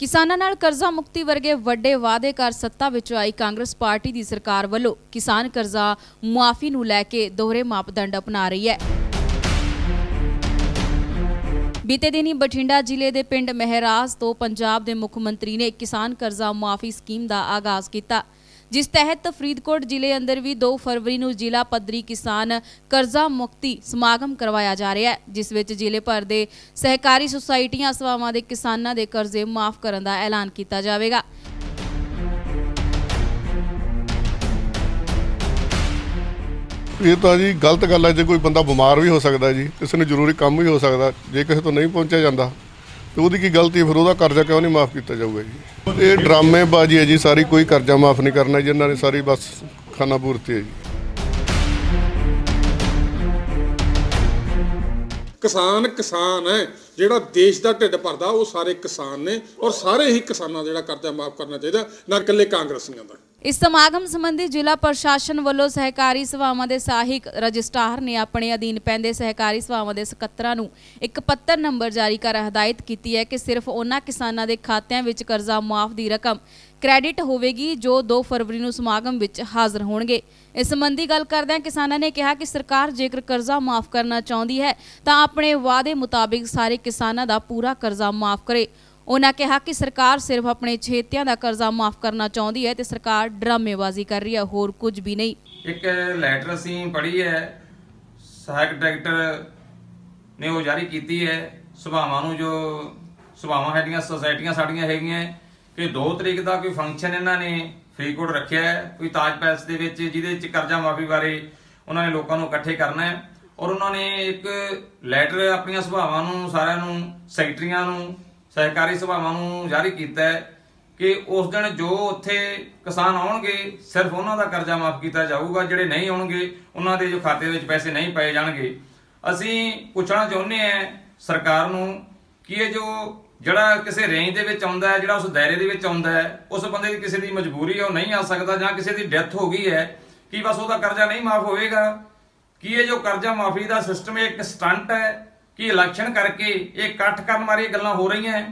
ਕਿਸਾਨਾਂ ਨਾਲ ਕਰਜ਼ਾ ਮੁਕਤੀ ਵਰਗੇ ਵੱਡੇ ਵਾਅਦੇ ਕਰ ਸੱਤਾ ਵਿੱਚ ਆਈ ਕਾਂਗਰਸ ਪਾਰਟੀ ਦੀ ਸਰਕਾਰ ਵੱਲੋਂ। ਕਿਸਾਨ ਕਰਜ਼ਾ ਮੁਆਫੀ ਨੂੰ ਲੈ ਕੇ ਦੋਹਰੇ ਮਾਪਦੰਡ ਅਪਣਾ ਰਹੀ ਹੈ। ਬੀਤੇ ਦਿਨੀ ਬਠਿੰਡਾ ਜ਼ਿਲ੍ਹੇ ਦੇ ਪਿੰਡ ਮਹਿਰਾਜ ਤੋਂ ਪੰਜਾਬ ਦੇ ਮੁੱਖ ਮੰਤਰੀ ਨੇ ਕਿਸਾਨ ਕਰਜ਼ਾ ਮੁਆਫੀ ਸਕੀਮ ਦਾ ਆਗਾਜ਼ ਕੀਤਾ। ਜਿਸ ਤਹਿਤ ਫਰੀਦਕੋਟ ਜ਼ਿਲ੍ਹੇ ਅੰਦਰ ਵੀ 2 ਫਰਵਰੀ ਨੂੰ ਜ਼ਿਲ੍ਹਾ ਪੱਧਰੀ ਕਿਸਾਨ ਕਰਜ਼ਾ ਮੁਕਤੀ ਸਮਾਗਮ ਕਰਵਾਇਆ ਜਾ ਰਿਹਾ ਹੈ, ਜਿਸ ਵਿੱਚ ਜ਼ਿਲ੍ਹੇ ਭਰ ਦੇ ਸਹਿਕਾਰੀ ਸੁਸਾਇਟੀਆਂ, ਸਭਾਵਾਂ ਦੇ ਕਿਸਾਨਾਂ ਦੇ ਕਰਜ਼ੇ ਮਾਫ ਕਰਨ ਦਾ ਐਲਾਨ ਕੀਤਾ ਜਾਵੇਗਾ। ਇਹ ਤਾਂ ਜੀ ਗਲਤ ਗੱਲ ਹੈ, ਜੇ ਕੋਈ ਬੰਦਾ ਬਿਮਾਰ ਵੀ ਹੋ ਸਕਦਾ ਜੀ, ਕਿਸੇ ਨੂੰ ਜ਼ਰੂਰੀ ਕੰਮ ਵੀ ਹੋ ਸਕਦਾ, ਜੇ ਕਿਸੇ ਤੋਂ ਨਹੀਂ ਪਹੁੰਚਿਆ ਜਾਂਦਾ ਤੇ ਉਹਦੀ ਕੀ ਗਲਤੀ ਫਿਰ ਉਹਦਾ ਕਰਜ਼ਾ ਕਿਉਂ ਨਹੀਂ ਮਾਫ ਕੀਤਾ ਜਾਊਗਾ ਜੀ? ਇਹ ਡਰਾਮੇਬਾਜ਼ੀ ਹੈ ਜੀ, ਸਾਰੀ ਕੋਈ ਕਰਜ਼ਾ ਮਾਫ ਨਹੀਂ ਕਰਨਾ ਜੀ, ਇਹਨਾਂ ਨੇ ਸਾਰੀ ਬਸ ਖਾਨਾ ਪੂਰਤੀ ਹੈ ਜੀ। ਕਿਸਾਨ ਕਿਸਾਨ ਹੈ, ਜਿਹੜਾ ਦੇਸ਼ ਦਾ ਢਿੱਡ ਭਰਦਾ, ਉਹ ਸਾਰੇ ਕਿਸਾਨ ਨੇ ਔਰ ਸਾਰੇ ਹੀ ਕਿਸਾਨਾਂ ਦਾ ਜਿਹੜਾ ਕਰਜ਼ਾ ਮਾਫ ਕਰਨਾ ਚਾਹੀਦਾ, ਨਾ ਇਕੱਲੇ ਕਾਂਗਰਸੀਆਂ ਦਾ। ਇਸ ਸਮਾਗਮ ਸੰਬੰਧੀ ਜ਼ਿਲ੍ਹਾ ਪ੍ਰਸ਼ਾਸਨ ਵੱਲੋਂ ਸਹਿਕਾਰੀ ਸਭਾਵਾਂ ਦੇ ਸਹਾਇਕ ਰਜਿਸਟਰਾਰ ਨੇ ਆਪਣੇ ਅਧੀਨ ਪੈਂਦੇ ਸਹਿਕਾਰੀ ਸਭਾਵਾਂ ਦੇ ਸਕੱਤਰਾਂ ਨੂੰ ਇੱਕ ਪੱਤਰ ਨੰਬਰ ਜਾਰੀ ਕਰ ਹਦਾਇਤ ਕੀਤੀ ਹੈ ਕਿ ਸਿਰਫ ਉਹਨਾਂ ਕਿਸਾਨਾਂ ਦੇ ਖਾਤਿਆਂ ਵਿੱਚ ਕਰਜ਼ਾ ਮਾਫ ਦੀ ਰਕਮ ਕ੍ਰੈਡਿਟ ਹੋਵੇਗੀ ਜੋ 2 ਫਰਵਰੀ ਨੂੰ ਸਮਾਗਮ ਵਿੱਚ ਹਾਜ਼ਰ ਹੋਣਗੇ। ਇਸ ਸੰਬੰਧੀ ਗੱਲ ਕਰਦਿਆਂ ਕਿਸਾਨਾਂ ਨੇ ਕਿਹਾ ਕਿ ਸਰਕਾਰ ਜੇਕਰ ਕਰਜ਼ਾ ਮਾਫ ਕਰਨਾ ਚਾਹੁੰਦੀ ਹੈ ਤਾਂ ਆਪਣੇ ਵਾਅਦੇ ਮੁਤਾਬਿਕ ਸਾਰੇ ਕਿਸਾਨਾਂ ਦਾ ਪੂਰਾ ਕਰਜ਼ਾ ਮਾਫ ਕਰੇ। ਉਹਨਾਂ ਕਿਹਾ ਕਿ ਸਰਕਾਰ ਸਿਰਫ ਆਪਣੇ ਛੇਤਿਆਂ ਦਾ ਕਰਜ਼ਾ ਮਾਫ ਕਰਨਾ ਚਾਹੁੰਦੀ ਹੈ ਤੇ ਸਰਕਾਰ ਡਰਾਮੇਬਾਜ਼ੀ ਕਰ ਰਹੀ ਹੈ, ਹੋਰ ਕੁਝ ਵੀ ਨਹੀਂ। ਇੱਕ ਲੈਟਰ ਅਸੀਂ ਪੜ੍ਹੀ ਹੈ, ਸਹਾਇਕ ਡਾਇਰੈਕਟਰ ਨੇ ਉਹ ਜਾਰੀ ਕੀਤੀ ਹੈ, ਸੁਭਾਵਾਂ ਨੂੰ ਜੋ ਸੁਭਾਵਾਂ ਹੈਗੀਆਂ, ਸੁਸਾਇਟੀਆਂ ਸਾਡੀਆਂ ਹੈਗੀਆਂ, ਕਿ 2 ਤਰੀਕ ਦਾ ਕੋਈ ਫੰਕਸ਼ਨ ਇਹਨਾਂ ਨੇ ਫਰੀਦਕੋਟ ਰੱਖਿਆ ਹੈ, ਕੋਈ ਤਾਜ ਪੈਲਸ ਦੇ ਵਿੱਚ ਜਿਹਦੇ ਵਿੱਚ ਕਰਜ਼ਾ ਮਾਫੀ ਬਾਰੇ ਉਹਨਾਂ ਨੇ ਲੋਕਾਂ ਨੂੰ ਇਕੱਠੇ ਕਰਨਾ ਹੈ। ਔਰ ਉਹਨਾਂ ਨੇ ਇੱਕ ਲੈਟਰ ਆਪਣੀਆਂ ਸੁਭਾਵਾਂ ਨੂੰ, ਸਾਰਿਆਂ ਨੂੰ, ਸੈਕਟਰੀਆਂ ਨੂੰ ਸਹਿਕਾਰੀ ਸਭਾਵਾਂ ਨੂੰ ਜਾਰੀ ਕੀਤਾ ਹੈ ਕਿ ਉਸ ਦਿਨ ਜੋ ਉੱਥੇ ਕਿਸਾਨ ਆਉਣਗੇ, ਸਿਰਫ ਉਹਨਾਂ ਦਾ ਕਰਜ਼ਾ ਮਾਫ ਕੀਤਾ ਜਾਊਗਾ, ਜਿਹੜੇ ਨਹੀਂ ਆਉਣਗੇ, ਉਹਨਾਂ ਦੇ ਜੋ ਖਾਤੇ ਵਿੱਚ ਪੈਸੇ ਨਹੀਂ ਪਏ ਜਾਣਗੇ। ਅਸੀਂ ਪੁੱਛਣਾ ਚਾਹੁੰਦੇ ਹਾਂ ਸਰਕਾਰ ਨੂੰ ਕਿ ਇਹ ਜੋ ਜਿਹੜਾ ਕਿਸੇ ਰੇਂਜ ਦੇ ਵਿੱਚ ਆਉਂਦਾ ਹੈ, ਜਿਹੜਾ ਉਸ ਦਾਇਰੇ ਦੇ ਵਿੱਚ ਆਉਂਦਾ ਹੈ, ਉਸ ਬੰਦੇ ਦੀ ਕਿਸੇ ਦੀ ਮਜਬੂਰੀ ਹੈ ਉਹ ਨਹੀਂ ਆ ਸਕਦਾ ਜਾਂ ਕਿਸੇ ਦੀ ਡੈਥ ਹੋ ਗਈ ਹੈ, ਕਿ ਬਸ ਉਹਦਾ ਕਰਜ਼ਾ ਨਹੀਂ ਮਾਫ ਹੋਵੇਗਾ? ਕਿ ਇਹ ਜੋ ਕਰਜ਼ਾ ਮਾਫੀ ਦਾ ਸਿਸਟਮ ਇੱਕ ਸਟੰਟ ਹੈ ਕਿ ਇਲੈਕਸ਼ਨ ਕਰਕੇ ਇਹ ਇਕੱਠ ਕਰਨ ਵਾਲੀ ਗੱਲਾਂ ਹੋ ਰਹੀਆਂ ਹੈ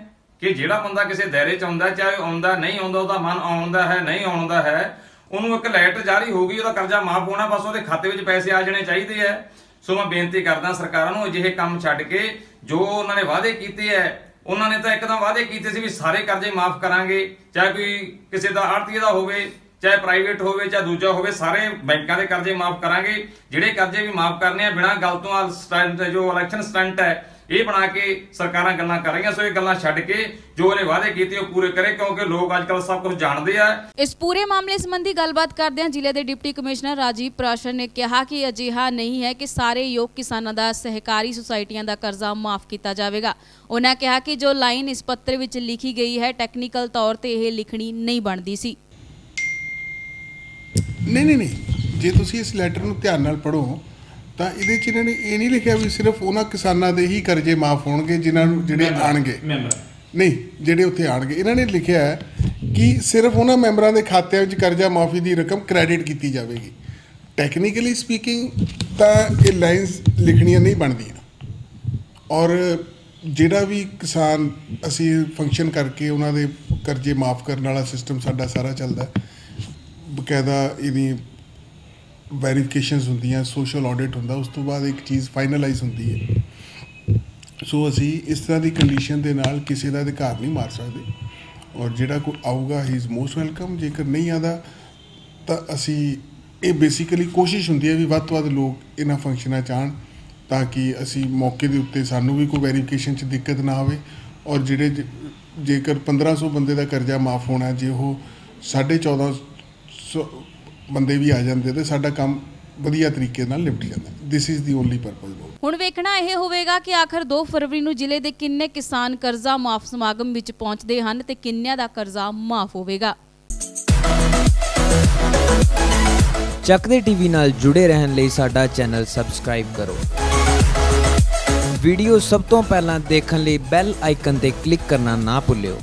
ਕਿ ਜਿਹੜਾ ਬੰਦਾ ਕਿਸੇ ਦਾਇਰੇ ਚ ਆਉਂਦਾ ਚਾਹੇ ਉਹ ਆਉਂਦਾ, ਨਹੀਂ ਆਉਂਦਾ, ਉਹਦਾ ਮਨ ਆਉਂਦਾ ਹੈ, ਨਹੀਂ ਆਉਂਦਾ ਹੈ, ਉਹਨੂੰ ਇੱਕ ਲੈਟਰ ਜਾਰੀ ਹੋ ਗਈ, ਉਹਦਾ ਕਰਜ਼ਾ ਮਾਫ ਹੋਣਾ, ਬਸ ਉਹਦੇ ਖਾਤੇ ਵਿੱਚ ਪੈਸੇ ਆ ਜਾਣੇ ਚਾਹੀਦੇ ਹੈ। ਸੋ ਮੈਂ ਬੇਨਤੀ ਕਰਦਾ ਸਰਕਾਰਾਂ ਨੂੰ ਅਜਿਹੇ ਕੰਮ ਛੱਡ ਕੇ ਜੋ ਉਹਨਾਂ ਨੇ ਵਾਅਦੇ ਕੀਤੇ ਹੈ, ਉਹਨਾਂ ਨੇ ਤਾਂ ਇੱਕਦਮ ਵਾਅਦੇ ਕੀਤੇ ਸੀ ਵੀ ਸਾਰੇ ਕਰਜ਼ੇ ਮਾਫ ਕਰਾਂਗੇ, ਚਾਹੇ ਕੋਈ ਕਿਸੇ ਦਾ ਆੜਤੀ ਦਾ ਹੋਵੇ ਚਾਹੇ ਪ੍ਰਾਈਵੇਟ ਹੋਵੇ ਚਾਹੇ ਦੂਜਾ ਹੋਵੇ, ਸਾਰੇ ਬੈਂਕਾਂ ਦੇ ਕਰਜ਼ੇ ਮਾਫ ਕਰਾਂਗੇ। ਜਿਹੜੇ ਕਰਜ਼ੇ ਵੀ ਮਾਫ ਕਰਨੇ ਆ, ਬਿਨਾਂ ਗੱਲ ਤੋਂ ਆ ਸਟੰਟ ਜੋ ਇਲੈਕਸ਼ਨ ਸਟੰਟ ਹੈ, ਇਹ ਬਣਾ ਕੇ ਸਰਕਾਰਾਂ ਗੱਲਾਂ ਕਰ ਰਹੀਆਂ। ਸੋ ਇਹ ਗੱਲਾਂ ਛੱਡ ਕੇ ਜੋ ਉਹਨੇ ਵਾਅਦੇ ਕੀਤੇ, ਉਹ ਪੂਰੇ ਕਰੇ, ਕਿਉਂਕਿ ਲੋਕ ਅੱਜ ਸਭ ਕੁਝ ਜਾਣਦੇ ਆ। ਇਸ ਪੂਰੇ ਮਾਮਲੇ ਸੰਬੰਧੀ ਗੱਲਬਾਤ ਕਰਦਿਆਂ ਜ਼ਿਲ੍ਹੇ ਦੇ ਡਿਪਟੀ ਕਮਿਸ਼ਨਰ ਰਾਜੀਵ ਪ੍ਰਾਸ਼ਨ ਨੇ ਕਿਹਾ ਕਿ ਅਜਿਹਾ ਨਹੀਂ ਹੈ ਕਿ ਸਾਰੇ ਯੋਗ ਕਿਸਾਨਾਂ ਦਾ ਸਹਿਕਾਰੀ ਸੁਸਾਇਟੀਆਂ ਦਾ ਕਰਜ਼ਾ ਮਾਫ ਕੀਤਾ ਜਾਵੇਗਾ। ਉਹਨਾਂ ਕਿਹਾ ਕਿ ਜੋ ਲਾਈਨ ਇਸ ਪੱਤਰ ਵਿੱਚ ਲਿਖੀ ਗਈ ਹੈ ਟੈਕਨੀਕਲ ਤੌਰ ਤੇ ਇਹ ਲਿਖਣੀ ਨਹੀਂ ਬਣਦੀ ਸੀ। ਨਹੀਂ ਨਹੀਂ ਨਹੀਂ। ਜੇ ਤੁਸੀਂ ਇਸ ਲੈਟਰ ਨੂੰ ਧਿਆਨ ਨਾਲ ਪੜੋ ਤਾਂ ਇਹਦੇ ਚ ਇਹਨਾਂ ਨੇ ਇਹ ਨਹੀਂ ਲਿਖਿਆ ਵੀ ਸਿਰਫ ਉਹਨਾਂ ਕਿਸਾਨਾਂ ਦੇ ਹੀ ਕਰਜ਼ੇ ਮਾਫ ਹੋਣਗੇ ਜਿਨ੍ਹਾਂ ਨੂੰ ਜਿਹੜੇ ਆਣਗੇ। ਨਹੀਂ ਜਿਹੜੇ ਉੱਥੇ ਆਣਗੇ। ਇਹਨਾਂ ਨੇ ਲਿਖਿਆ ਹੈ ਕਿ ਸਿਰਫ ਉਹਨਾਂ ਮੈਂਬਰਾਂ ਦੇ ਖਾਤਿਆਂ ਵਿੱਚ ਕਰਜ਼ਾ ਮਾਫੀ ਦੀ ਰਕਮ ਕ੍ਰੈਡਿਟ ਕੀਤੀ ਜਾਵੇਗੀ। ਟੈਕਨੀਕਲੀ ਸਪੀਕਿੰਗ ਤਾਂ ਇਹ ਲਾਈਨਸ ਲਿਖਣੀਆਂ ਨਹੀਂ ਬਣਦੀਆਂ। ਔਰ ਜਿਹੜਾ ਵੀ ਕਿਸਾਨ ਅਸੀਂ ਫੰਕਸ਼ਨ ਕਰਕੇ ਉਹਨਾਂ ਦੇ ਕਰਜ਼ੇ ਮਾਫ ਕਰਨ ਵਾਲਾ ਸਿਸਟਮ ਸਾਡਾ ਸਾਰਾ ਚੱਲਦਾ ਹੈ ਬਕਾਇਦਾ ਇਹਦੀ ਵੈਰੀਫਿਕੇਸ਼ਨਸ ਹੁੰਦੀਆਂ ਸੋਸ਼ਲ ਆਡਿਟ ਹੁੰਦਾ, ਉਸ ਤੋਂ ਬਾਅਦ ਇੱਕ ਚੀਜ਼ ਫਾਈਨਲਾਈਜ਼ ਹੁੰਦੀ ਹੈ। ਸੋ ਅਸੀਂ ਇਸ ਤਰ੍ਹਾਂ ਦੀ ਕੰਡੀਸ਼ਨ ਦੇ ਨਾਲ ਕਿਸੇ ਦਾ ਅਧਿਕਾਰ ਨਹੀਂ ਮਾਰ ਸਕਦੇ। ਔਰ ਜਿਹੜਾ ਕੋਈ ਆਊਗਾ ਹੀ ਇਜ਼ ਮੋਸਟ ਵੈਲਕਮ ਜੇਕਰ ਨਹੀਂ ਆਦਾ ਤਾਂ ਅਸੀਂ ਇਹ ਬੇਸਿਕਲੀ ਕੋਸ਼ਿਸ਼ ਹੁੰਦੀ ਹੈ ਵੀ ਵੱਧ ਤੋਂ ਵੱਧ ਲੋਕ ਇਹਨਾਂ ਫੰਕਸ਼ਨਾਂ ਚ ਆਉਣ, ਤਾਂ ਕਿ ਅਸੀਂ ਮੌਕੇ ਦੇ ਉੱਤੇ ਸਾਨੂੰ ਵੀ ਕੋਈ ਵੈਰੀਫਿਕੇਸ਼ਨ 'ਚ ਦਿੱਕਤ ਨਾ ਆਵੇ। ਔਰ ਜਿਹੜੇ ਜ- ਜੇਕਰ 1500 ਬੰਦੇ ਦਾ ਕਰਜ਼ਾ ਮਾਫ ਹੋਣਾ ਜੇ ਉਹ 1450 ਬੰਦੇ ਵੀ ਆ ਜਾਂਦੇ ਤੇ ਸਾਡਾ ਕੰਮ ਵਧੀਆ ਤਰੀਕੇ ਨਾਲ ਨਿਪਟ ਜਾਂਦਾ। This is the only purpose ਹੁਣ ਵੇਖਣਾ ਇਹ ਹੋਵੇਗਾ ਕਿ ਆਖਰ 2 ਫਰਵਰੀ ਨੂੰ ਜ਼ਿਲ੍ਹੇ ਦੇ ਕਿੰਨੇ ਕਿਸਾਨ ਕਰਜ਼ਾ ਮਾਫ ਸਮਾਗਮ ਵਿੱਚ ਪਹੁੰਚਦੇ ਹਨ ਤੇ ਕਿੰਨਿਆਂ ਦਾ ਕਰਜ਼ਾ ਮਾਫ ਹੋਵੇਗਾ। ਚੱਕਦੇ ਟੀਵੀ ਨਾਲ ਜੁੜੇ ਰਹਿਣ ਲਈ ਸਾਡਾ ਚੈਨਲ ਸਬਸਕ੍ਰਾਈਬ ਕਰੋ। ਵੀਡੀਓ ਸਭ ਤੋਂ ਪਹਿਲਾਂ ਦੇਖਣ ਲਈ ਬੈਲ ਆਈਕਨ ਤੇ ਕਲਿੱਕ ਕਰਨਾ ਨਾ ਭੁੱਲਿਓ।